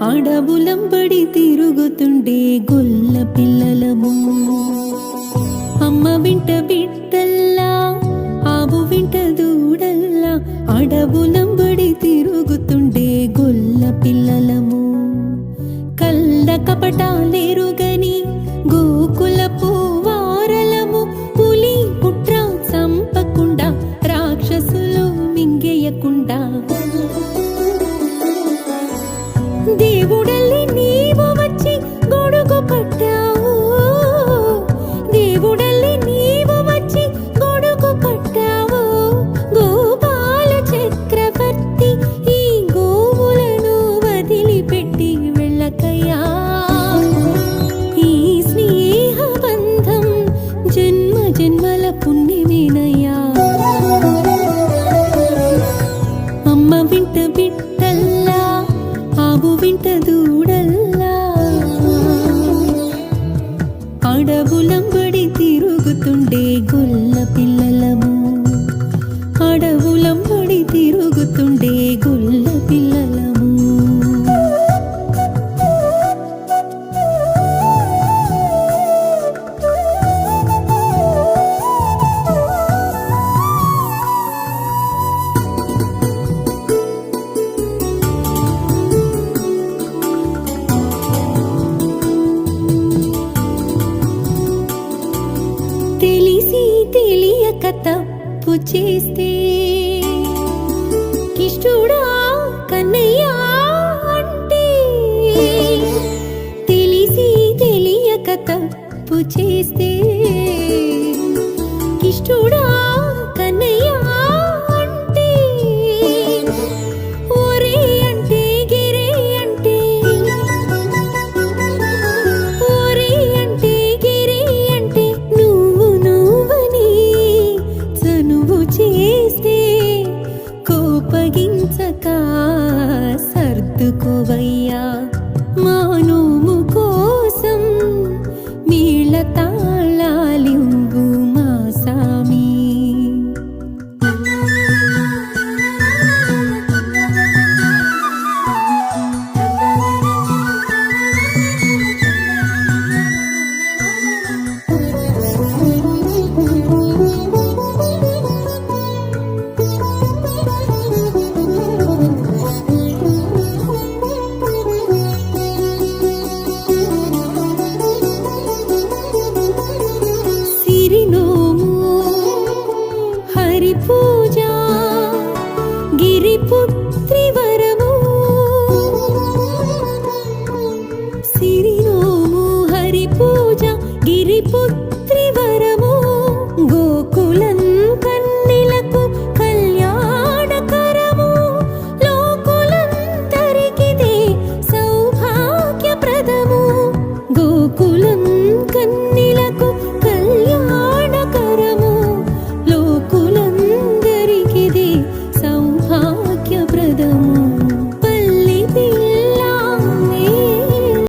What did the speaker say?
అడవులంబడి తిరుగుతుండే గొల్ల పిల్లలము అమ్మ వింట బిడ్డల్లా ఆవు వింట దూడల్లా అడవులం దేవుడల్లి నీవు వచ్చి గొడుగు పట్టావు దేవుడల్లి నీవు వచ్చి గొడుగు పట్టావు గోపాల చక్రవర్తి ఈ గోవులను వదిలిపెట్టి వెళ్ళకయ్యా. ఈ స్నేహ బంధం జన్మ జన్మల పుణ్యమేనయ్యా. అమ్మ వింట బిడ్డల్లా ఆవు వింట దూడల్లా అడవులంబడి తిరుగుతుండే గొల్ల పిల్లలము. అడవులంబడి తిరుగుతుండే గొల్ల తప్పు చేస్తే కిష్టుడా కన్నయ్యా అంటే తెలిసి తెలియక తప్పు చేస్తే కలిగించక సర్దుకోవయ్యా.